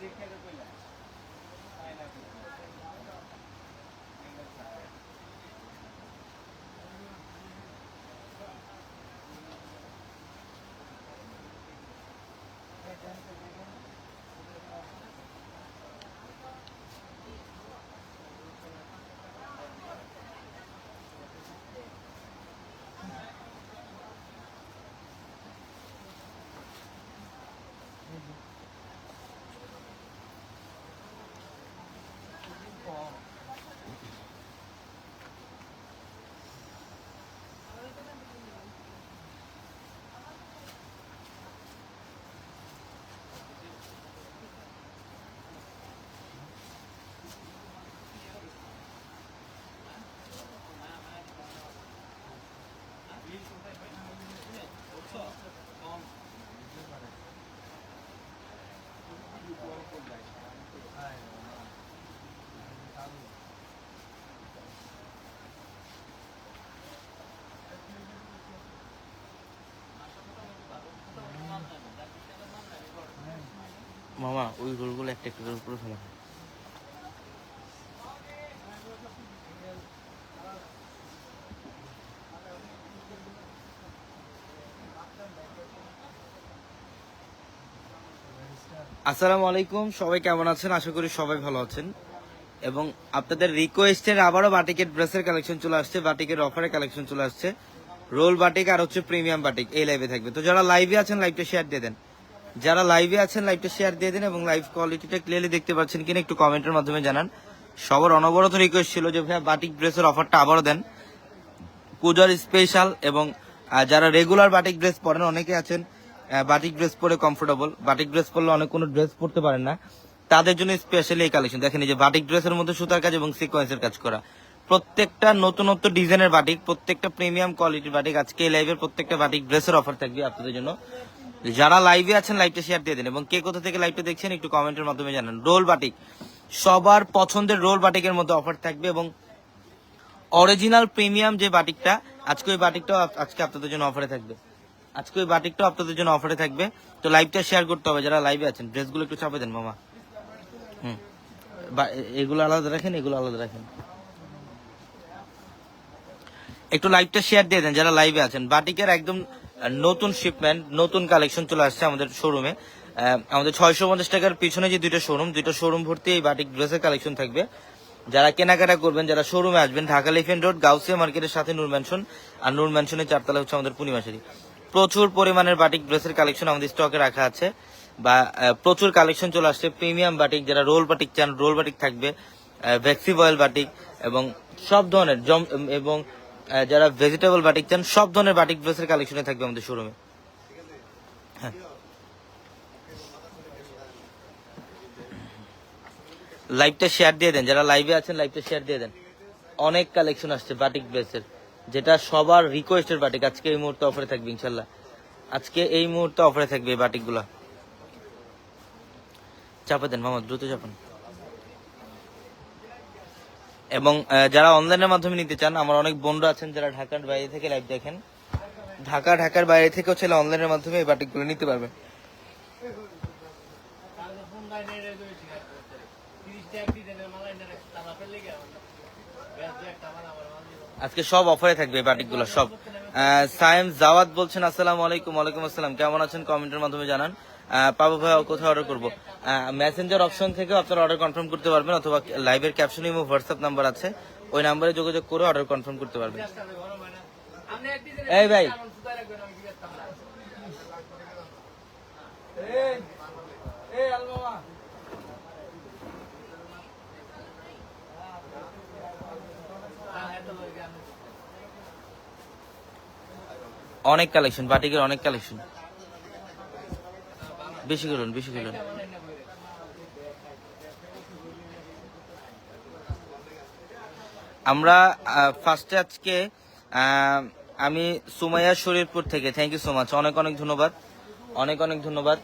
দেখে তো কইলা তাই না মামা, ওই গরুগুলো একটা একটা করে উপরে ফেলা আসসালামু আলাইকুম, সবাই কেমন আছেন? আশা করি সবাই ভালো আছেন। এবং আপনাদের রিকোয়েস্টের আবারও বাটিকের ড্রেসের কালেকশন চলে আসছে, বাটিকের অফারের কালেকশন চলে আসছে। রোল বাটিক আর হচ্ছে প্রিমিয়াম বাটিক এই লাইভে থাকবে। তো যারা লাইভে আছেন লাইভটা শেয়ার দিয়ে দেন। যারা লাইভে আছেন লাইভটা শেয়ার দিয়ে দিন এবং লাইভ কোয়ালিটিটা ক্লিয়ারলি দেখতে পাচ্ছেন কিনা একটু কমেন্টের মাধ্যমে জানান। সবার অনবরত রিকোয়েস্ট ছিল যে, ভাইয়া বাটিক ড্রেসের অফারটা আবারও দেন। পূজার স্পেশাল এবং যারা রেগুলার বাটিক ড্রেস পরেন, অনেকে আছেন বাটিক ড্রেস পরে কমফোর্টেবল বাটিক ড্রেস পরলে অনেক কোনো ড্রেস পরতে পারেন না। তাদের জন্য স্পেশালি এই কালেকশন দেখেন যে বাটিক ড্রেসের মধ্যে সুতার কাজ এবং সিকোয়েন্সের কাজ করা। প্রত্যেকটা নতুনত্ব ডিজাইনের বাটিক প্রত্যেকটা প্রিমিয়াম কোয়ালিটির বাটিক আজকে এই লাইভের প্রত্যেকটা বাটিক ড্রেসের অফার থাকবে আপনাদের জন্য। যারা লাইভে আছেন লাইভটা শেয়ার দিয়ে দিন। এবং কে কোথা থেকে লাইভটা দেখছেন, একটু কমেন্টের মাধ্যমে জানান। রোল বাটিক সবার পছন্দের রোল বাটিকের মধ্যে অফার থাকবে এবং অরিজিনাল প্রিমিয়াম যে বাটিকটা আজকে ওই বাটিকটাও আজকে আপনাদের জন্য অফারে থাকবে। আজকে ওই বাটিকটাও আপনাদের জন্য অফারে থাকবে। তো লাইভটা শেয়ার করতে হবে, যারা লাইভে আছেন। ড্রেসগুলো একটু চাপে দেন, মামা। হুম। এগুলো আলাদা রাখেন, এগুলো আলাদা রাখেন। একটু লাইভটা শেয়ার দিয়ে দেন, যারা লাইভে আছেন। বাটিকের একদম নতুন শিপমেন্ট নতুন কালেকশন চলে আসছে আমাদের শোরুমে আমাদের ছয়শো পঞ্চাশ টাকার পিছনে যে দুইটা শোরুম দুইটা শোরুম ভর্তি এই বাটিক ড্রেসের কালেকশন থাকবে। যারা কেনাকাটা করবেন, যারা শোরুমে আসবেন, ঢাকা লিফেন রোড গাউসিয়া মার্কেটের সাথে নূর ম্যানশন আর নূর ম্যানশনের চারতলা হচ্ছে আমাদের পূর্ণিমাশারি প্রচুর পরিমাণের বাটিক ড্রেসের কালেকশন আমাদের স্টকে রাখা আছে। বা প্রচুর কালেকশন চলে আসছে। প্রিমিয়াম বাটিক যারা রোল বাটিক চান রোল বাটিক থাকবে ভ্যাক্সি বয়েল বাটিক এবং সব ধরনের, জম, এবং যারা ভেজিটেবল বাটিক চান, সব ধরনের বাটিক ড্রেসের কালেকশনে থাকবে আমাদের শোরুমে হ্যাঁ। লাইভটা শেয়ার দিয়ে দেন। যারা লাইভে আছেন লাইভটা শেয়ার দিয়ে দেন। অনেক কালেকশন আসছে বাটিক ড্রেসের যেটা সবার রিকোয়েস্টের বাটিক আজকে এই মুহূর্তে অফারে থাকবে ইনশাল্লাহ আজকে এই মুহূর্তে অফারে থাকবে এই বাটিকগুলা চাপা দেন, মামা, দ্রুত চাপান। এবং যারা অনলাইনের মাধ্যমে নিতে চান, আমার অনেক বন্ধুরা আছেন যারা ঢাকার বাইরে থেকে লাইভ দেখেন। ঢাকা, ঢাকার বাইরে থেকেও ছেলে অনলাইনের মাধ্যমে এই বাটিকগুলো নিতে পারবে আজকে সব অফারে থাকবে বাটিকগুলো সব। সায়েম জাওয়াত বলছেন, আসসালামু আলাইকুম, ওয়ালাইকুম আসসালাম, কেমন আছেন? কমেন্টের মাধ্যমে জানান। পাবো ভাই কোথায় অর্ডার করব? মেসেঞ্জার অপশন থেকে আপনারা অর্ডার কনফার্ম করতে পারবেন, অথবা লাইভের ক্যাপশনে এবং হোয়াটসঅ্যাপ নাম্বার আছে। ওই নাম্বারে যোগাযোগ করে অর্ডার কনফার্ম করতে পারবেন। এই ভাই। অনেক কালেকশন বাটিকের অনেক কালেকশন বেশি করুন বেশি করুন। আমরা ফার্স্টে আজকে আমি সুমাইয়া শরীরপুর থেকে থ্যাংক ইউ সো মাচ অনেক অনেক ধন্যবাদ, অনেক অনেক ধন্যবাদ।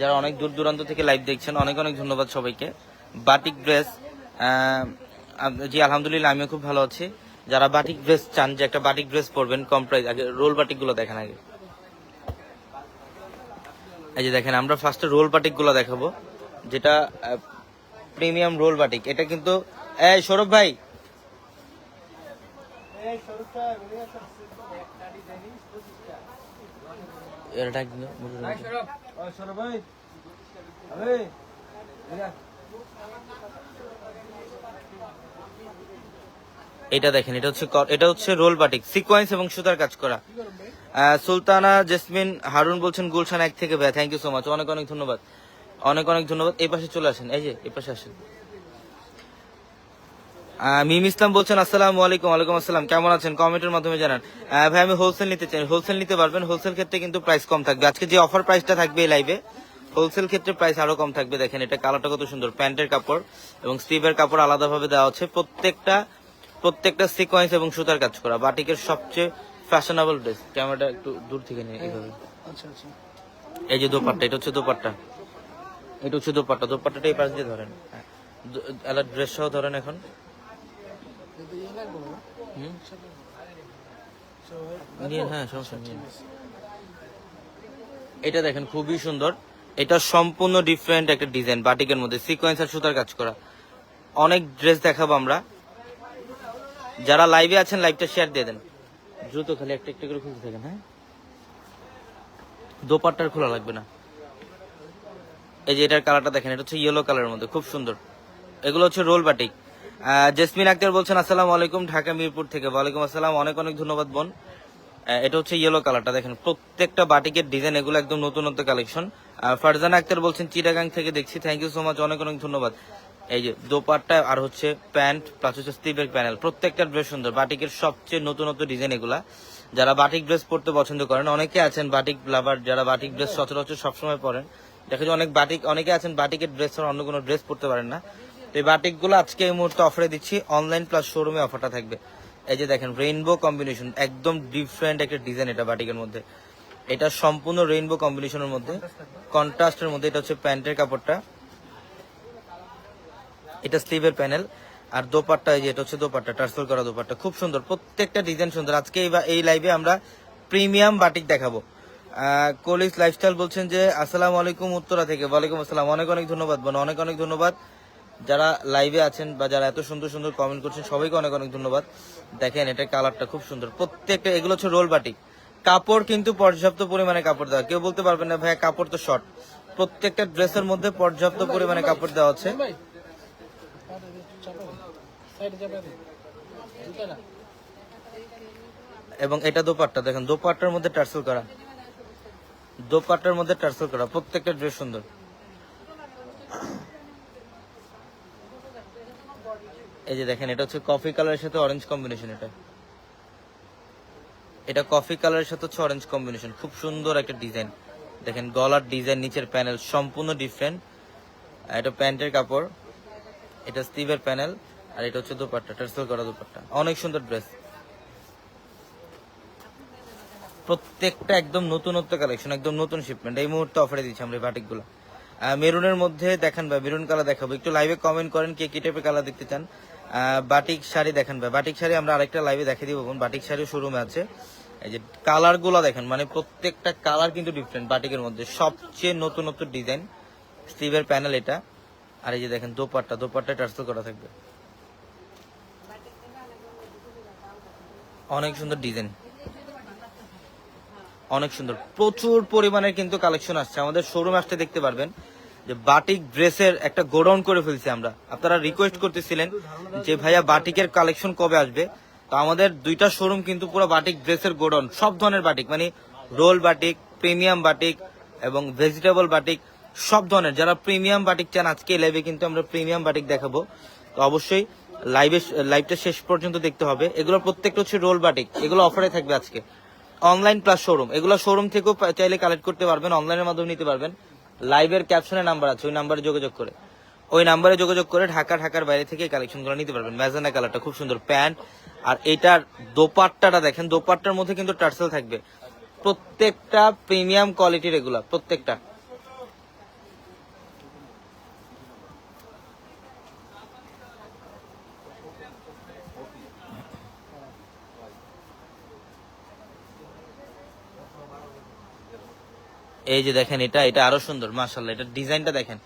যারা অনেক দূর দূরান্ত থেকে লাইভ দেখছেন, অনেক অনেক ধন্যবাদ সবাইকে। বাটিক ড্রেস জি, আলহামদুলিল্লাহ, আমিও খুব ভালো আছি। যারা বাটিক ড্রেস চান, যে একটা বাটিক ড্রেস পরবেন, কম প্রাইস আগে রোল বাটিকগুলো দেখেন আগে। এই যে দেখেন আমরা ফার্স্টে রোল বাটিকগুলো দেখাবো। যেটা প্রিমিয়াম রোল বাটিক এটা কিন্তু এই সৌরভ ভাই। এটা দেখেন এটা হচ্ছে এটা হচ্ছে রোল বাটিক সিকোয়েন্স এবং সুতার কাজ করা। সুলতানা জেসমিন হারুন বলছেন গুলশান এক থেকে ভাই থ্যাংক ইউ সো মাচ অনেক অনেক ধন্যবাদ। অনেক অনেক ধন্যবাদ। এই পাশে চলে আসেন। এই যে, এই পাশে আসেন। মিম ইসলাম বলছেন, আসসালামু আলাইকুম, ওয়ালাইকুম আসসালাম। কেমন আছেন? কমেন্টের মাধ্যমে জানান। ভাই, আমি হোলসেল নিতে চাই। হোলসেল নিতে পারবেন। হোলসেল ক্ষেত্রে কিন্তু প্রাইস কম থাকবে। আজকে যে অফার প্রাইসটা থাকবে এই লাইভে হোলসেল ক্ষেত্রে প্রাইস আরও কম থাকবে। দেখেন, এটা কালারটা কত সুন্দর। প্যান্টের কাপড় এবং স্লিভের কাপড় আলাদাভাবে দেওয়া হচ্ছে প্রত্যেকটা প্রত্যেকটা সিকোয়েন্স এবং সুতার কাজ করা। বাটিকের সবচেয়ে ফ্যাশনেবল ড্রেস ক্যামেরাটা একটু দূর থেকে নিয়ে এইভাবে। আচ্ছা আচ্ছা। এই যে দোপাট্টা এটা হচ্ছে দোপাট্টা। এটা হচ্ছে দোপাট্টা দোপাট্টাটা এই পাশ দিয়ে ধরেন। হ্যাঁ। ড্রেস সহ ধরেন এখন। হ্যাঁ সমস্যা নেই। এটা দেখেন খুবই সুন্দর। এটা সম্পূর্ণ ডিফারেন্ট একটা ডিজাইন বাটিকের মধ্যে সিকোয়েন্স আর সুতার কাজ করা। অনেক ড্রেস দেখাবো আমরা। যারা লাইভে আছেন লাইভটা শেয়ার দিয়ে দেন। দ্রুত খালি একটা একটা করে খুঁজে থাকেন হ্যাঁ? দোপাট্টার খোলা লাগবে না। এই যে এটার কালারটা দেখেন, এটা হচ্ছে ইয়েলো কালারের মধ্যে, খুব সুন্দর। এগুলো হচ্ছে রোল বাটিক জেসমিন আক্তার বলছেন, আসসালামু আলাইকুম, ঢাকা মিরপুর থেকে। ওয়ালাইকুম আসসালাম, অনেক অনেক ধন্যবাদ, বোন। এটা হচ্ছে ইয়েলো কালারটা দেখেন, প্রত্যেকটা বাটিকের ডিজাইন এগুলো একদম নতুনত্ব কালেকশন ফারজানা আক্তার বলছেন, চিটাগাং থেকে দেখছি থ্যাংক ইউ সো মাচ অনেক অনেক ধন্যবাদ। এই যে দোপাট্টা আর হচ্ছে প্যান্ট প্লাস হচ্ছে স্লিভের প্যানেল। প্রত্যেকটা ড্রেস সুন্দর। বাটিকের সবচেয়ে নতুন নতুন ডিজাইন এগুলা। যারা বাটিক ড্রেস পরতে পছন্দ করেন, অনেকে আছেন বাটিক লাভার যারা বাটিক ড্রেস সচরাচর সবসময় পরেন। দেখা যায় অনেক বাটিক, অনেকে আছেন বাটিকের ড্রেস ছাড়া অন্য কোনো ড্রেস পরতে পারেন না। তো এই বাটিকগুলো আজকে এই মুহূর্তে অফারে দিচ্ছি। অনলাইন প্লাস শোরুমে অফারটা থাকবে। এই যে দেখেন রেইনবো কম্বিনেশন একদম ডিফারেন্ট একটা ডিজাইন এটা বাটিকের মধ্যে। এটা সম্পূর্ণ রেইনবো কম্বিনেশনের মধ্যে কন্ট্রাস্টের মধ্যে, এটা হচ্ছে প্যান্টের কাপড়টা। এটা স্লিভের প্যানেল। আর দোপাট্টা, এই যে এটা হচ্ছে দোপাট্টা, টার্সেল করা দোপাট্টা, খুব সুন্দর, প্রত্যেকটা ডিজাইন সুন্দর। আজকে এই লাইভে আমরা প্রিমিয়াম বাটিক দেখাবো। কলিস লাইফস্টাইল বলছেন যে, আসসালামু আলাইকুম উত্তরা থেকে। ওয়ালাইকুম আসসালাম, অনেক অনেক ধন্যবাদ বোন অনেক অনেক ধন্যবাদ। যারা লাইভে আছেন বা যারা এত সুন্দর সুন্দর কমেন্ট করছেন, সবাইকে অনেক অনেক ধন্যবাদ। দেখেন, এটা কালারটা খুব সুন্দর। প্রত্যেকটা, এগুলো হচ্ছে রোল বাটিক কাপড় কিন্তু পর্যাপ্ত পরিমাণে কাপড় দেওয়া। কেউ বলতে পারবেন না, ভাইয়া, কাপড় তো শর্ট প্রত্যেকটা ড্রেসের মধ্যে পর্যাপ্ত পরিমাণে কাপড় দেওয়া হচ্ছে ভাই সাইডে চাপা সাইডে চাপা দে দুটা না এবং এটা দোপাট্টা, দেখেন, দোপাট্টার মধ্যে টার্সেল করা। দোপাট্টার মধ্যে টার্সেল করা, প্রত্যেকটা ড্রেস সুন্দর। এই যে দেখেন, এটা হচ্ছে কফি কালারের সাথে অরেঞ্জ কম্বিনেশন এটা। এটা কফি কালারের সাথে হচ্ছে অরেঞ্জ কম্বিনেশন খুব সুন্দর একটা ডিজাইন দেখেন, গলার ডিজাইন নিচের প্যানেল সম্পূর্ণ ডিফারেন্ট এটা প্যান্টের কাপড়, এটা স্টিভের প্যানেল আর এটা হচ্ছে দোপাট্টা টার্সেল করা দোপাট্টা। অনেক সুন্দর ড্রেস প্রত্যেকটা একদম নতুনত্ব কালেকশন একদম নতুন শিপমেন্ট এই মুহূর্তে অফারে দিচ্ছি আমরা বাটিকগুলো মেরুনের মধ্যে দেখান ভাই মেরুন কালার দেখাবো। একটু লাইভে কমেন্ট করেন কে কি টাইপের কালার দেখতে চান। বাটিক শাড়ি দেখান ভাই। বাটিক শাড়ি আমরা আরেকটা লাইভে দেখিয়ে দিব বাটিক শাড়ি শোরুমে আছে। এই যে কালারগুলো দেখেন মানে প্রত্যেকটা কালার কিন্তু ডিফারেন্ট বাটিকের মধ্যে। সবচেয়ে নতুনত্ব ডিজাইন স্লিভের প্যানেল এটা। আর এই যে দেখেন, দোপাট্টা দোপাট্টা টার্সেল করা থাকবে। অনেক সুন্দর ডিজাইন অনেক সুন্দর। প্রচুর পরিমাণের কিন্তু কালেকশন আসছে। আমাদের শোরুম আসতে দেখতে পারবেন যে বাটিক ড্রেসের একটা গোডাউন করে ফেলছি আমরা। আপনারা রিকোয়েস্ট করতেছিলেন যে ভাইয়া বাটিকের কালেকশন কবে আসবে? তো আমাদের দুইটা শোরুম কিন্তু পুরো বাটিক ড্রেসের গোডাউন সব ধরনের বাটিক মানে রোল বাটিক প্রিমিয়াম বাটিক এবং ভেজিটেবল বাটিক সব ধরনের। যারা প্রিমিয়াম বাটিক চান, আজকে লাইভে কিন্তু আমরা প্রিমিয়াম বাটিক দেখাবো। তো অবশ্যই লাইভে লাইভটা শেষ পর্যন্ত দেখতে হবে। এগুলো প্রত্যেকটা হচ্ছে রোল বাটিক এগুলো অফারে থাকবে আজকে। অনলাইন প্লাস শোরুম এগুলো শোরুম থেকেও চাইলে কালেক্ট করতে পারবেন অনলাইনের মাধ্যমে নিতে পারবেন। লাইভের ক্যাপশনে নাম্বার আছে, ওই নাম্বারে যোগাযোগ করে। ওই নাম্বারে যোগাযোগ করে ঢাকা, ঢাকার বাইরে থেকে কালেকশনগুলো নিতে পারবেন। ম্যাজানা কালারটা খুব সুন্দর প্যান্ট। আর এটার দোপাট্টাটা দেখেন, দোপাট্টার মধ্যে কিন্তু টার্সেল থাকবে। প্রত্যেকটা প্রিমিয়াম কোয়ালিটির এগুলা প্রত্যেকটা। এই যে দেখেন এটা এটা আরও সুন্দর মাশাল্লাহ এটা ডিজাইনটা দেখেন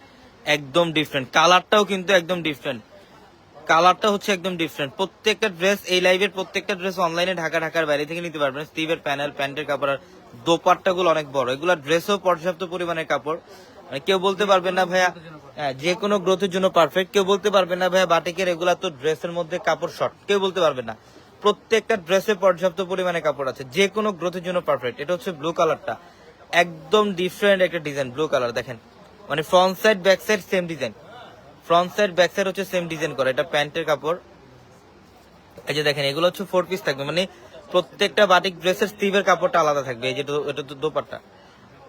একদম ডিফারেন্ট কালারটাও কিন্তু একদম ডিফারেন্ট কালারটা হচ্ছে একদম ডিফারেন্ট প্রত্যেকটা ড্রেস এই লাইভের প্রত্যেকটা ড্রেস অনলাইনে ঢাকা ঢাকার বাইরে থেকে নিতে পারবেন। স্টিভের প্যানেল প্যান্টের কাপড় আর দোপাট্টা গুলো অনেক বড়। এগুলো ড্রেসও পর্যাপ্ত পরিমাণের কাপড়। মানে কেউ বলতে পারবেন না ভাইয়া হ্যাঁ, যে কোনো গ্রোথের জন্য পারফেক্ট কেউ বলতে পারবেন না ভাইয়া বাটিকের এগুলা তো ড্রেসের মধ্যে কাপড় শর্ট কেউ বলতে পারবেন না। প্রত্যেকটা ড্রেসে পর্যাপ্ত পরিমাণে কাপড় আছে। যে কোনো গ্রোথের জন্য পারফেক্ট এটা হচ্ছে ব্লু কালারটা একদম ডিফারেন্ট একটা ডিজাইন ব্লু কালার দেখেন। মানে front side back side same design front side back side হচ্ছে সেম ডিজাইন করা, এটা প্যান্টের কাপড়। এই যে দেখেন, এগুলো হচ্ছে ফোর পিস থাকবে মানে প্রত্যেকটা বাটিক ড্রেসের স্টিভের কাপড়টা আলাদা থাকবে, এই যে এটা- তো দোপাট্টা।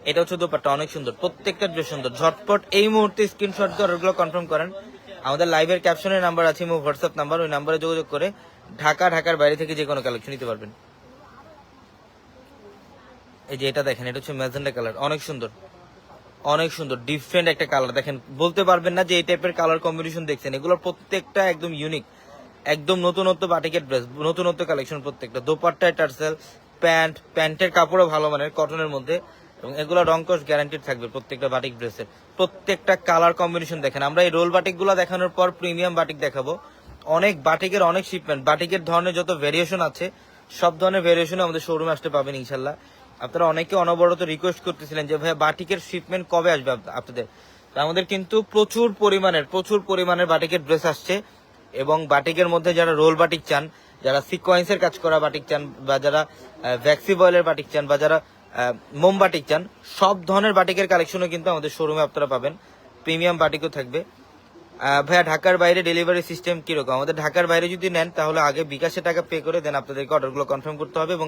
এটা হচ্ছে দোপাট্টা, অনেক সুন্দর, প্রত্যেকটা ড্রেস সুন্দর। ঝটপট এই মুহূর্তে স্ক্রিনশট দিয়ে অর্ডারগুলো কনফার্ম করেন। আমাদের লাইভের ক্যাপশনের নাম্বার আছে হোয়াটসঅ্যাপ নাম্বার ওই নাম্বারে যোগাযোগ করে ঢাকা, ঢাকার বাইরে থেকে যে কোনো কালেকশন নিতে পারবেন। এই যে এটা দেখেন, এটা হচ্ছে ম্যাজেন্ডা কালার। অনেক সুন্দর। অনেক সুন্দর। ডিফারেন্ট একটা কালার। দেখেন, বলতে পারবেন না যে এই টাইপের কালার কম্বিনেশন দেখছেন। এগুলোর প্রত্যেকটা একদম ইউনিক একদম নতুনত্ব বাটিকের ড্রেস নতুনত্ব কালেকশন প্রত্যেকটা। দোপাট্টায় টার্সেল, প্যান্ট, প্যান্টের কাপড়ও ভালো মানের কটনের মধ্যে। এবং এগুলো রংকশ গ্যারান্টিড থাকবে প্রত্যেকটা বাটিক ড্রেসের প্রত্যেকটা কালার কম্বিনেশন দেখেন। আমরা এই রোল বাটিকগুলো দেখানোর পর প্রিমিয়াম বাটিক দেখাবো। অনেক বাটিকের অনেক শিপমেন্ট বাটিকের ধরনের যত ভেরিয়েশন আছে, সব ধরনের ভেরিয়েশন আমাদের শোরুমে আসতে পাবেন ইনশাল্লাহ। আপনারা অনেকে অনবরত রিকোয়েস্ট করতেছিলেন যে, ভাইয়া, বাটিকের শিপমেন্ট কবে আসবে আপনাদের? আমাদের কিন্তু প্রচুর পরিমাণের প্রচুর পরিমাণের বাটিকের ড্রেস আসছে এবং বাটিকের মধ্যে যারা রোল বাটিক চান, যারা সিকোয়েন্সের কাজ করা বাটিক চান বা যারা ভ্যাক্সি বয়েলের বাটিক চান বা যারা মোম বাটিক চান, সব ধরনের বাটিকের কালেকশনও কিন্তু আমাদের শোরুমে আপনারা পাবেন। প্রিমিয়াম বাটিকও থাকবে। ভাইয়া, ঢাকার বাইরে ডেলিভারি সিস্টেম কীরকম? আমাদের ঢাকার বাইরে যদি নেন, তাহলে আগে বিকাশে টাকা পে করে দেন, আপনাদেরকে অর্ডারগুলো কনফার্ম করতে হবে এবং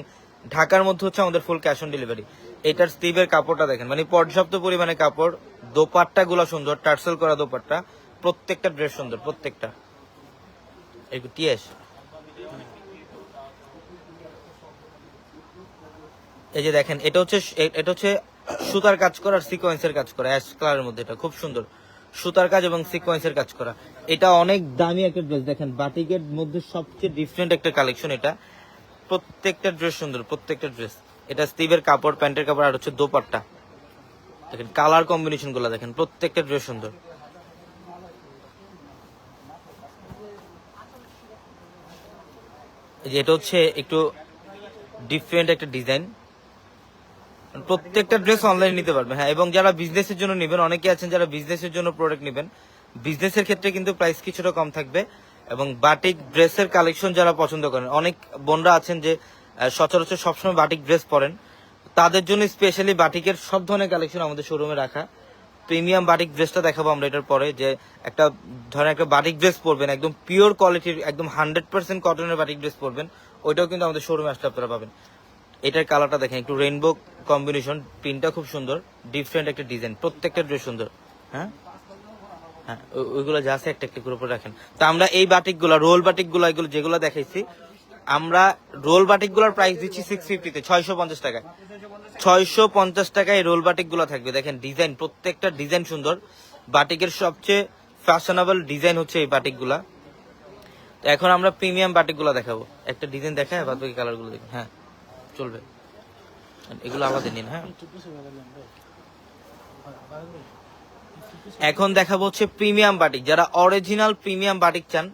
ঢাকার মধ্যে হচ্ছে আমাদের ফুল ক্যাশ অন ডেলিভারি এটার স্টিভের কাপড়টা দেখেন মানে পর্যাপ্ত পরিমাণে কাপড়, দোপাট্টা গুলা সুন্দর, টার্সেল করা দোপাট্টা, প্রত্যেকটা ড্রেস সুন্দর, প্রত্যেকটা। এই যে দেখেন, এটা হচ্ছে এটা হচ্ছে সুতার কাজ করা আর সিকোয়েন্সের কাজ করা, অ্যাশ কালারের মধ্যে এটা, খুব সুন্দর। সুতার কাজ এবং সিকোয়েন্সের কাজ করা। এটা অনেক দামি একটা ড্রেস দেখেন বাটিকের মধ্যে সবচেয়ে ডিফারেন্ট একটা কালেকশন এটা। প্রত্যেকটা ড্রেস সুন্দর, প্রত্যেকটা ড্রেস এটা স্টিভের কাপড়, প্যান্টের কাপড়, আর হচ্ছে দোপাট্টা। দেখেন কালার কম্বিনেশনগুলো দেখেন, প্রত্যেকটা ড্রেস সুন্দর। এটা হচ্ছে একটু ডিফারেন্ট একটা ডিজাইন প্রত্যেকটা ড্রেস অনলাইনে নিতে পারবেন হ্যাঁ এবং যারা বিজনেসের জন্য নেবেন, অনেকে আছেন যারা বিজনেসের জন্য প্রোডাক্ট নেবেন বিজনেসের ক্ষেত্রে কিন্তু প্রাইস কিছুটা কম থাকবে। এবং বাটিক ড্রেসের কালেকশন যারা পছন্দ করেন, অনেক বোনরা আছেন যে সচরাচর সবসময় বাটিক ড্রেস পরেন। তাদের জন্য স্পেশালি বাটিকের সব ধরনের কালেকশন আমাদের শোরুমে রাখা। প্রিমিয়াম বাটিক ড্রেসটা দেখাবো আমরা এটার পরে, যে একটা, ধরেন একটা বাটিক ড্রেস পরবেন, একদম পিওর কোয়ালিটির একদম হান্ড্রেড পার্সেন্ট কটনের বাটিক ড্রেস পরবেন, ওইটাও কিন্তু আমাদের শোরুমে আসলে আপনারা পাবেন। এটার কালারটা দেখেন, একটু রেইনবো কম্বিনেশন প্রিন্টটা খুব সুন্দর ডিফারেন্ট একটা ডিজাইন প্রত্যেকটা ড্রেস সুন্দর হ্যাঁ? হ্যাঁ ওইগুলো যা আছে একটা একটা করে রাখেন। তো আমরা এই বাটিকগুলা রোল বাটিকগুলা এগুলো যেগুলো দেখাইছি, আমরা রোল বাটিকগুলার প্রাইস দিচ্ছি সিক্স ফিফটিতে ছয়শো পঞ্চাশ টাকায়। ছয়শো পঞ্চাশ টাকায় রোল বাটিকগুলো থাকবে। দেখেন ডিজাইন প্রত্যেকটা ডিজাইন সুন্দর। বাটিকের সবচেয়ে ফ্যাশনেবল ডিজাইন হচ্ছে এই বাটিকগুলা তো এখন আমরা প্রিমিয়াম বাটিকগুলা দেখাবো। একটা ডিজাইন দেখায়, বাদ বাকি কালারগুলো দেখেন। হ্যাঁ চলবে। এগুলো আমাদের নিন হ্যাঁ। এখন দেখাবো হচ্ছে প্রিমিয়াম বাটিক। যারা অরিজিনাল প্রিমিয়াম বাটিক চান,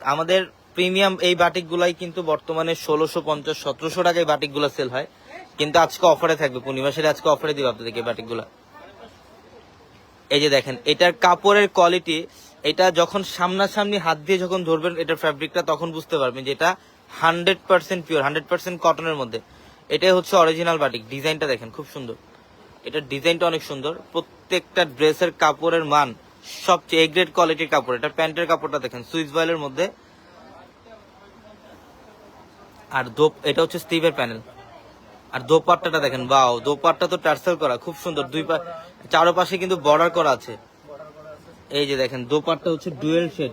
আমাদের প্রিমিয়াম এই বাটিক গুলাই কিন্তু বর্তমানে ষোলোশো পঞ্চাশ, সতেরোশো টাকায় বাটিকগুলা সেল হয়। কিন্তু আজকে অফারে থাকবে, পূর্ণিমা সেটা আজকে অফারে দিব আপনাদেরকে এই বাটিকগুলা এই যে দেখেন, এটার কাপড়ের কোয়ালিটি এটা যখন সামনাসামনি হাত দিয়ে যখন ধরবেন, এটার ফ্যাব্রিকটা তখন বুঝতে পারবেন যে এটা hundred percent pure hundred percent কটনের মধ্যে। এটাই হচ্ছে অরিজিনাল বাটিক ডিজাইনটা দেখেন, খুব সুন্দর। এটার ডিজাইনটা অনেক সুন্দর। প্রত্যেকটা ড্রেসের কাপড়ের মান সবচেয়ে গ্রেড কোয়ালিটির কাপড়। এটা প্যান্টের কাপড়টা দেখেন, সুইস বয়েলের মধ্যে। আর দোপ, এটা হচ্ছে স্টিভের প্যানেল। আর দোপাট্টাটা দেখেন বাও দোপাট্টা তো টার্সেল করা, খুব সুন্দর। দুই পা চারোপাশে কিন্তু বর্ডার করা আছে। এই যে দেখেন, দোপাট্টা হচ্ছে ডুয়েল শেড।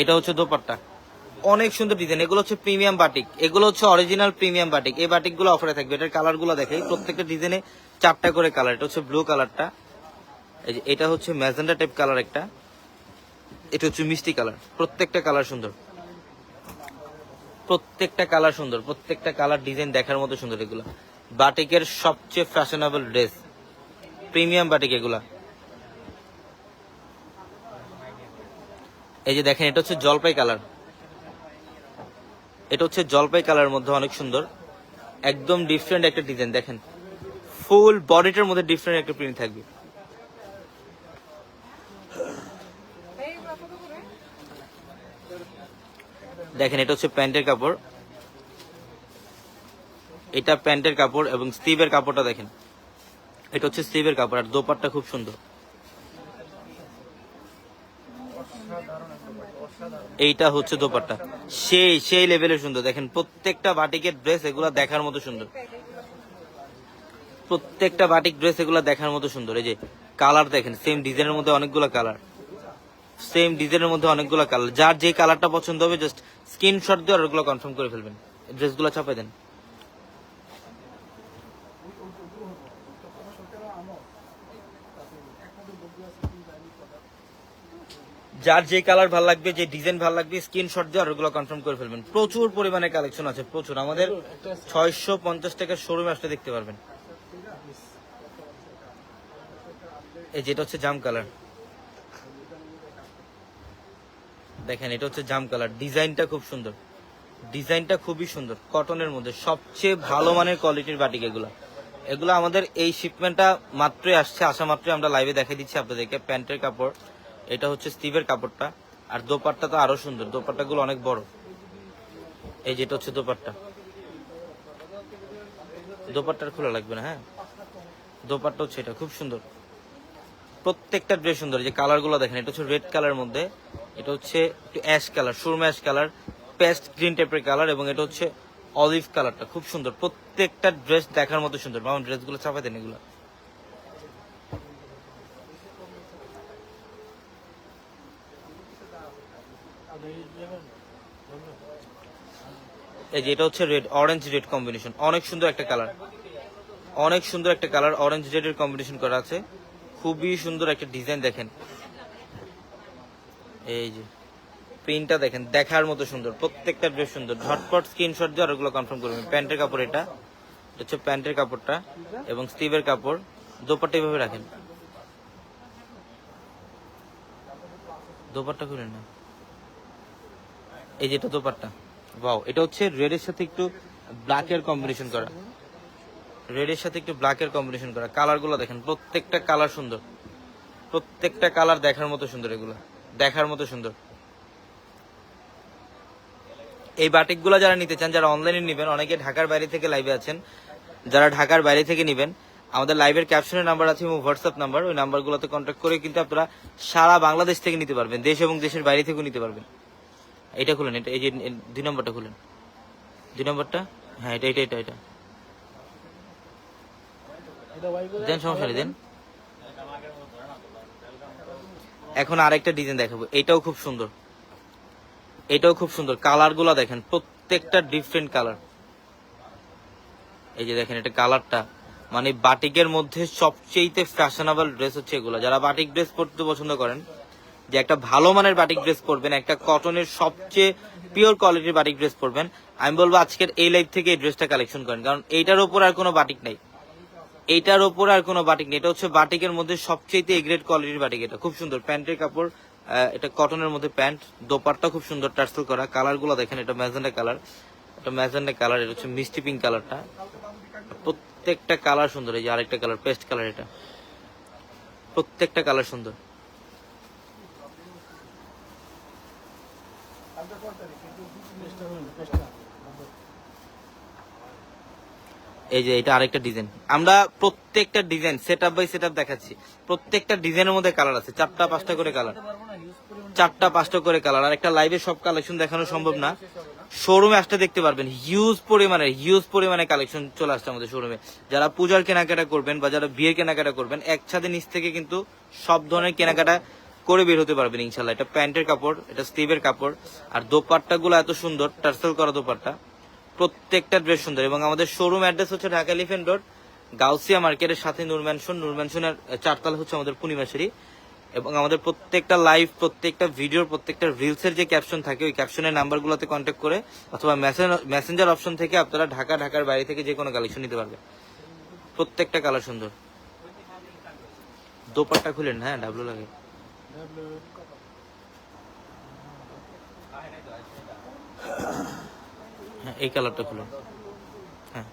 এটা হচ্ছে দোপাট্টা। অনেক সুন্দর ডিজাইন এগুলো হচ্ছে প্রিমিয়াম বাটিক এগুলো হচ্ছে অরিজিনাল প্রিমিয়াম বাটিক এই বাটিকগুলো অফারে থাকবে। এটার কালারগুলো দেখাই প্রত্যেকটা ডিজাইনে চারটা করে কালার এটা হচ্ছে ব্লু কালারটা এই যে এটা হচ্ছে ম্যাজেন্ডা টাইপ কালার একটা। এটা হচ্ছে মিষ্টি কালার প্রত্যেকটা কালার সুন্দর। প্রত্যেকটা কালার সুন্দর। প্রত্যেকটা কালার ডিজাইন দেখার মতো সুন্দর এগুলো। বাটিকের সবচেয়ে ফ্যাশনেবল ড্রেস প্রিমিয়াম বাটিক এগুলা। এই যে দেখেন, এটা হচ্ছে জলপাই কালার এটা হচ্ছে জলপাই কালারের মধ্যে অনেক সুন্দর। একদম ডিফারেন্ট একটা ডিজাইন দেখেন। ফুল বডিটার মধ্যে ডিফারেন্ট একটা প্রিন্ট থাকবে। দেখেন, এটা হচ্ছে প্যান্টের কাপড়। এটা প্যান্টের কাপড় এবং স্টিভের কাপড়টা দেখেন। এটা হচ্ছে স্টিভের কাপড় আর দোপাট্টা খুব সুন্দর। এইটা হচ্ছে দোপাট্টা। সেই সেই লেভেলের সুন্দর। দেখেন, প্রত্যেকটা বাটিকের ড্রেস এগুলা দেখার মতো সুন্দর। প্রত্যেকটা বাটিক ড্রেস এগুলা দেখার মতো সুন্দর। এই যে কালার দেখেন সেম ডিজাইনের মধ্যে অনেকগুলো কালার সেম ডিজাইনের মধ্যে অনেকগুলো কালার যার যে কালারটা পছন্দ হবে জাস্ট স্ক্রিনশট দিয়ে আর ওগুলো কনফার্ম করে ফেলবেন। ড্রেসগুলো ছাপাই দেন। যার যে কালার ভালো লাগবে যে ডিজাইন ভালো লাগবে স্ক্রিনশট দিয়ে আর ওগুলো কনফার্ম করে ফেলবেন। প্রচুর পরিমাণে কালেকশন আছে প্রচুর। আমাদের ছয়শো পঞ্চাশ টাকার শোরুমে আসলে দেখতে পারবেন। এই যেটা হচ্ছে জাম কালার দেখেন এটা হচ্ছে জাম কালার ডিজাইনটা খুব সুন্দর। ডিজাইনটা খুবই সুন্দর। কটনের মধ্যে সবচেয়ে ভালো মানের কোয়ালিটির বাটিক এগুলা। এগুলো আমাদের এই শিপমেন্টটা মাত্রই আসছে। আসা মাত্রই আমরা লাইভে দেখাই দিচ্ছি আপনাদেরকে। প্যান্টের কাপড় এটা হচ্ছে স্টিভের কাপড়টা। আর দোপাট্টা তো আরও সুন্দর। দোপাট্টা গুলো অনেক বড়। এই যেটা হচ্ছে দোপাট্টা। দোপাট্টার খোলা লাগবে না হ্যাঁ? দোপাট্টা হচ্ছে এটা, খুব সুন্দর। প্রত্যেকটা ড্রেস সুন্দর। যে কালারগুলো দেখেন, এটা হচ্ছে রেড কালার মধ্যে। এটা হচ্ছে একটু ash colour Surma ash colour paste green type colour এবং এটা হচ্ছে অলিভ কালারটা খুব সুন্দর। প্রত্যেকটা ড্রেস দেখার মতো সুন্দর। মামন ড্রেসগুলো দেন এগুলো। এই যে এটা হচ্ছে রেড অরেঞ্জ রেড কম্বিনেশন অনেক সুন্দর একটা কালার অনেক সুন্দর একটা কালার অরেঞ্জ রেডের কম্বিনেশন করা আছে। খুবই সুন্দর একটা ডিজাইন দেখেন। এই যে প্রিন্টটা দেখেন, দেখার মতো সুন্দর, প্রত্যেকটা ড্রেস সুন্দর। ঝটপট স্ক্রিনশট দিয়ে ওগুলো কনফার্ম করবেন। প্যান্টের কাপড় এটা। হচ্ছে প্যান্টের কাপড়টা এবং স্টিভের কাপড়। দোপাট্টা এভাবে রাখেন। দোপাট্টা খুলেন না। এই যেটা দোপাট্টা। বাও এটা হচ্ছে রেডের সাথে একটু ব্ল্যাকের কম্বিনেশন করা। রেডের সাথে একটু ব্ল্যাকের কম্বিনেশন করা। কালারগুলো দেখেন, প্রত্যেকটা কালার সুন্দর। প্রত্যেকটা কালার দেখার মতো সুন্দর এগুলো। দেখার মতো সুন্দর। এই বাটিকগুলো যারা নিতে চান, যারা অনলাইনে নেবেন, অনেকে ঢাকার বাইরে থেকে লাইভে আছেন, যারা ঢাকার বাইরে থেকে নেবেন, আমাদের লাইভের ক্যাপশনের নাম্বার আছে এবং হোয়াটসঅ্যাপ নাম্বার ওই নাম্বারগুলোতে কন্ট্যাক্ট করে কিন্তু আপনারা সারা বাংলাদেশ থেকে নিতে পারবেন, দেশ এবং দেশের বাইরে থেকেও নিতে পারবেন। এটা খুলেন, এটা এই যে দুই নম্বরটা খুলেন। দুই নম্বরটা? হ্যাঁ এটা এটা এটা এটা। দেন, সমস্যা নেই, দেন। এখন আরেকটা ডিজাইন দেখাবো। এটাও খুব সুন্দর। এটাও খুব সুন্দর। কালারগুলা দেখেন, প্রত্যেকটা ডিফারেন্ট কালার এই যে দেখেন, এটা কালারটা। মানে বাটিকের মধ্যে সবচেয়ে ফ্যাশনেবল ড্রেস হচ্ছে এগুলো। যারা বাটিক ড্রেস পরতে পছন্দ করেন যে একটা ভালো মানের বাটিক ড্রেস পরবেন, একটা কটনের সবচেয়ে পিওর কোয়ালিটির বাটিক ড্রেস পরবেন। আমি বলব আজকের এই লাইফ থেকে এই ড্রেসটা কালেকশন করেন, কারণ এইটার ওপর আর কোনো বাটিক নাই। এইটার ওপর আর কোনো বাটিক নেই। এটা হচ্ছে বাটিকের মধ্যে সবচেয়ে গ্রেড কোয়ালিটির বাটিক এটা, খুব সুন্দর। প্যান্টের কাপড় এটা কটনের মধ্যে প্যান্ট, দোপাট্টা খুব সুন্দর টার্সেল করা। কালারগুলো দেখেন, এটা ম্যাজেন্ডা কালার। এটা ম্যাজেন্ডা কালার, এটা হচ্ছে মিষ্টি পিঙ্ক কালারটা। প্রত্যেকটা কালার সুন্দর, এই যে আরেকটা কালার পেস্ট কালার এটা। প্রত্যেকটা কালার সুন্দর। এই যে এটা আরেকটা ডিজাইন আমরা প্রত্যেকটা design set up by set up দেখাচ্ছি। প্রত্যেকটা ডিজাইনের মধ্যে কালার আছে, চারটা পাঁচটা করে কালার চারটা পাঁচটা করে কালার আর একটা লাইভে সব কালেকশন দেখানো সম্ভব না। শোরুমে আসতে দেখতে পারবেন। হিউজ পরিমাণে হিউজ পরিমাণে কালেকশন চলে আসছে আমাদের শোরুমে যারা পূজার কেনাকাটা করবেন বা যারা বিয়ের কেনাকাটা করবেন এক ছাদের নিচ থেকে কিন্তু সব ধরনের কেনাকাটা করে বের হতে পারবেন ইনশাল্লাহ এটা প্যান্টের কাপড়, এটা স্টিভের কাপড়। আর দোপাট্টা গুলো এত সুন্দর, টার্সেল করা দোপাট্টা। প্রত্যেকটা ড্রেস সুন্দর। এবং আমাদের শোরুম অ্যাড্রেস হচ্ছে ঢাকা এলিফেন্ট রোড গাউসিয়া মার্কেটের সাথে নূর ম্যানশন নূর ম্যানশনের চারতলা হচ্ছে আমাদের পূর্ণিমাশারি এবং আমাদের প্রত্যেকটা লাইভ প্রত্যেকটা ভিডিওর প্রত্যেকটা রিলসের যে ক্যাপশন থাকে, ওই ক্যাপশনের নাম্বারগুলোতে কন্ট্যাক্ট করে অথবা মেসেঞ্জার অপশন থেকে আপনারা ঢাকা, ঢাকার বাইরে থেকে যে কোনো কালেকশন নিতে পারবেন। প্রত্যেকটা কালার সুন্দর। দোপাট্টা খুলেন হ্যাঁ ডাবলু লাগে। এই কালারটা খুলুন হ্যাঁ।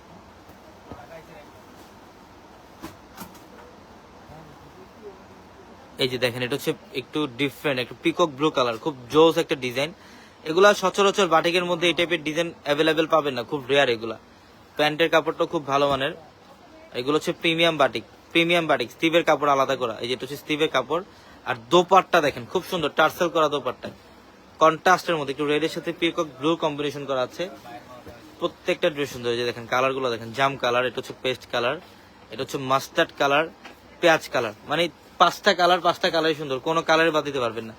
এই যে দেখেন, এটা হচ্ছে একটু ডিফারেন্ট একটু পিকক ব্লু কালার খুব জোস একটা ডিজাইন এগুলা সচরাচর বাটিকের মধ্যে এই টাইপের ডিজাইন অ্যাভেলেবেল পাবেন না, খুব রেয়ার এগুলা। প্যান্টের কাপড়টা খুব ভালো মানের। এগুলো হচ্ছে প্রিমিয়াম বাটিক প্রিমিয়াম বাটিক স্টিভের কাপড় আলাদা করা। এই যেটা হচ্ছে স্টিভের কাপড়। আর দোপাট্টা দেখেন, খুব সুন্দর, টার্সেল করা দোপাট্টা। কন্ট্রাস্টের মধ্যে একটু রেডের সাথে পিকক ব্লু কম্বিনেশন করা আছে। প্রত্যেকটা ড্রেস সুন্দর যে দেখেন কালারগুলো দেখেন জাম কালার এটা হচ্ছে পেস্ট কালার এটা হচ্ছে মাস্টার্ড কালার পেঁয়াজ কালার মানে পাঁচটা কালার পাঁচটা কালারই সুন্দর, কোনো কালারে বাদ দিতে পারবেন না।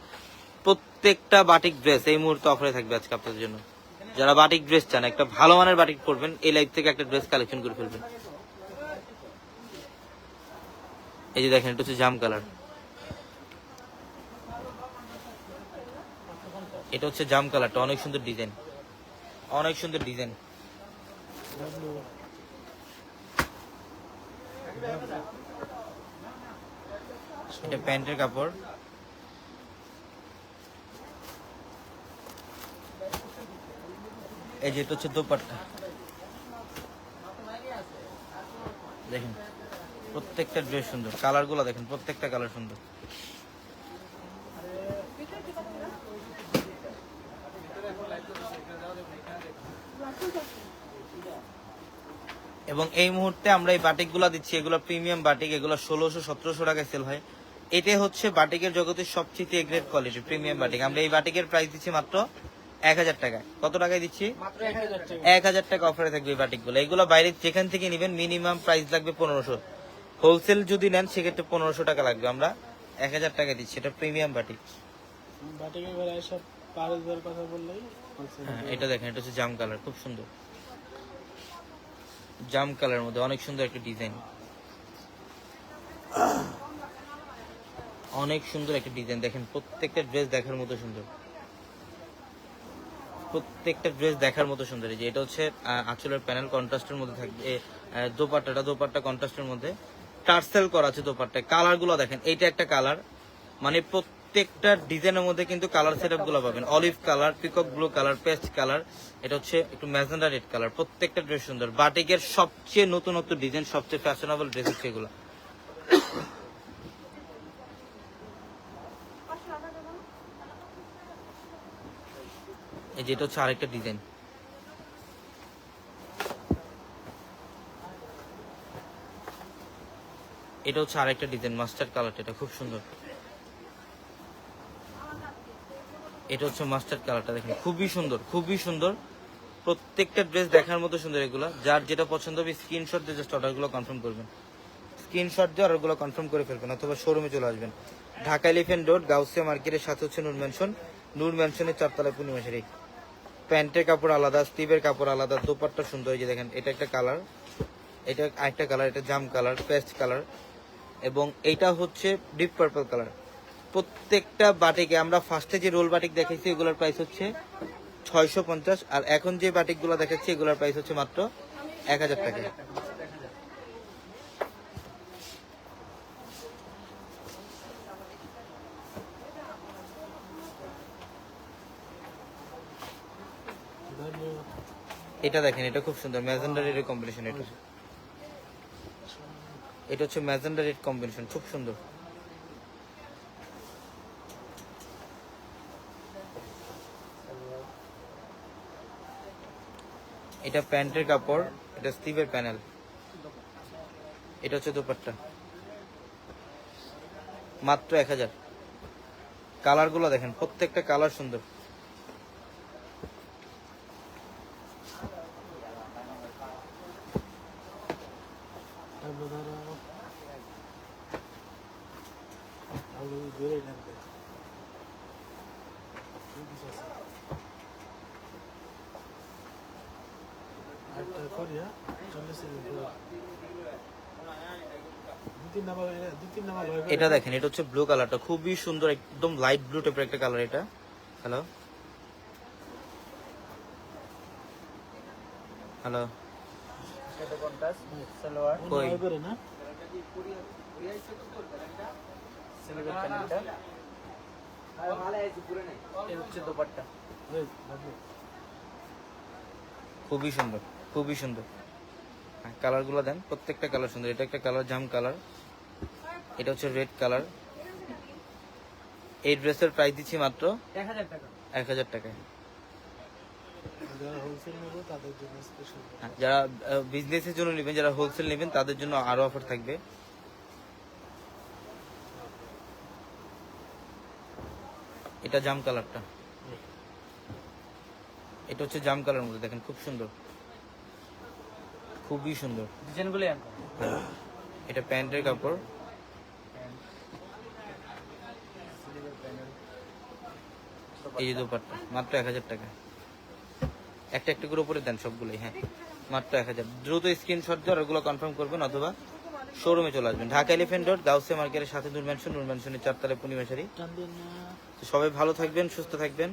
প্রত্যেকটা বাটিক ড্রেস এই মুহূর্তে অফারে থাকবে আজকে আপনাদের জন্য। যারা বাটিক ড্রেস চান, একটা ভালো মানের বাটিক পরবেন, এই লাইফ থেকে একটা ড্রেস কালেকশন করে ফেলবেন। এই যে দেখেন, এটা হচ্ছে জাম কালার এটা হচ্ছে জাম কালারটা, অনেক সুন্দর ডিজাইন। অনেক সুন্দর ডিজাইন। এটা প্যান্টের কাপড়। এই যে এটা হচ্ছে দোপাট্টা। দেখেন, প্রত্যেকটা ড্রেস সুন্দর। কালারগুলো দেখেন, প্রত্যেকটা কালার সুন্দর। এবং এই মুহূর্তে আমরা এই বাটিকগুলা দিচ্ছি এগুলো প্রিমিয়াম বাটিক এগুলো ষোলোশো সতেরোশো টাকায় সেল হয়। এটা হচ্ছে বাটিকের জগতের সবচেয়ে গ্রেট কোয়ালিটি প্রিমিয়াম বাটিক। আমরা এই বাটিকের প্রাইস দিচ্ছি মাত্র এক হাজার টাকায়। কত টাকায় দিচ্ছি? এক হাজার টাকা। অফারে থাকবে এই বাটিকগুলো। এগুলো বাইরে যেখান থেকে নেবেন মিনিমাম প্রাইস লাগবে পনেরোশো। হোলসেল যদি নেন সেক্ষেত্রে পনেরোশো টাকা লাগবে আমরা এক হাজার টাকা দিচ্ছি। এটা প্রিমিয়াম বাটিক। বাটিকে এবার এসব পারদের কথা বললেই হ্যাঁ এটা দেখেন এটা হচ্ছে জাম কালার খুব সুন্দর। জাম কালার মধ্যে, অনেক সুন্দর একটা ডিজাইন। অনেক সুন্দর একটা ডিজাইন, দেখেন প্রত্যেকটা ড্রেস দেখার মতো সুন্দর। প্রত্যেকটা ড্রেস দেখার মতো সুন্দর যে এটা হচ্ছে আঁচলের প্যানেল কন্ট্রাস্টের মধ্যে থাকবে দোপাট্টাটা, দোপাট্টা কন্ট্রাস্টের মধ্যে। টার্সেল করা আছে দোপাট্টায়। কালারগুলো দেখেন, এইটা একটা কালার। মানে প্রত্যেকটা ডিজাইনের মধ্যে কিন্তু কালার সেটআপগুলো পাবেন। Olive colour peacock blue colour paste colour এটা হচ্ছে একটু ম্যাজেন্ডা রেড কালার প্রত্যেকটা ড্রেস সুন্দর। বাটিকের সবচেয়ে নতুনত্ব ডিজাইন সবচেয়ে ফ্যাশনেবল ড্রেস হচ্ছে এগুলো। এই যেটা হচ্ছে আরেকটা ডিজাইন এটা হচ্ছে আরেকটা ডিজাইন মাস্টার কালারটা এটা খুব সুন্দর। এটা হচ্ছে মাস্টার কালারটা দেখেন, খুবই সুন্দর খুবই সুন্দর। প্রত্যেকটা ড্রেস দেখার মতো সুন্দর এগুলো। যার যেটা পছন্দ হবে স্ক্রিনশট দিয়ে জাস্ট অর্ডারগুলো কনফার্ম করবেন। স্ক্রিনশট দিয়ে অর্ডারগুলো কনফার্ম করে ফেলবেন, অথবা শোরুমে চলে আসবেন। ঢাকা এলিফেন্ট রোড গাউসিয়া মার্কেটের সাথে হচ্ছে নূর ম্যানশন নূর ম্যানশনের চারতলা পূর্ণিমাশারি। প্যান্টের কাপড় আলাদা স্টিভের কাপড় আলাদা, দোপাট্টা সুন্দর এই যে দেখেন, এটা একটা কালার। এটা আরেকটা কালার, এটা জাম কালার, পেস্ট কালার। এবং এটা হচ্ছে ডিপ পার্পল কালার। প্রত্যেকটা বাটিকে আমরা ফার্স্টে যে রোল বাটিক দেখেছি এগুলোর প্রাইস হচ্ছে ছয়শো পঞ্চাশ, আর এখন যে বাটিকগুলো দেখাচ্ছি, এগুলোর প্রাইস হচ্ছে মাত্র এক হাজার টাকা। এটা দেখেন, এটা খুব সুন্দর, ম্যাজেন্ডা রেড কম্বিনেশন এটা। এটা হচ্ছে ম্যাজেন্ডা রেড কম্বিনেশন খুব সুন্দর। এটা প্যান্টের কাপড়, এটা স্টিভের প্যানেল। এটা হচ্ছে দোপাট্টা। মাত্র এক হাজার। কালারগুলো দেখেন, প্রত্যেকটা কালার সুন্দর। এটা দেখেন এটা হচ্ছে ব্লু কালারটা খুবই সুন্দর একদম লাইট ব্লু টাইপের একটা কালার এটা। Hello hello. খুবই সুন্দর। খুবই সুন্দর। কালারগুলো দেন প্রত্যেকটা কালার সুন্দর। এটা একটা কালার জাম কালার এটা হচ্ছে রেড কালার এই ড্রেসের প্রাইস দিচ্ছি মাত্র এক হাজার টাকা। টাকায়। যারা হোলসেল নেবে তাদের জন্য স্পেশাল হ্যাঁ, যারা বিজনেসের জন্য নেবেন যারা হোলসেল নেবেন তাদের জন্য আরও অফার থাকবে। এটা জাম কালারটা এটা হচ্ছে জাম কালার মধ্যে দেখেন খুব সুন্দর। খুবই সুন্দর। ডিজাইনগুলো এটা প্যান্টের কাপড়। এই যে দোপাট্টা মাত্র এক হাজার টাকা। একটা একটা করে উপরে দেন সবগুলোই হ্যাঁ। মাত্র এক হাজার। দ্রুত স্ক্রিনশট দিয়ে ওগুলো কনফার্ম করবেন অথবা শোরুমে চলে আসবেন। ঢাকা এলিফেন্ট রোড গাউসে মার্কেটের সাথে নূর ম্যানশন নূর ম্যানশনের চারতলায় পূর্ণিমাশারি তো সবাই ভালো থাকবেন সুস্থ থাকবেন।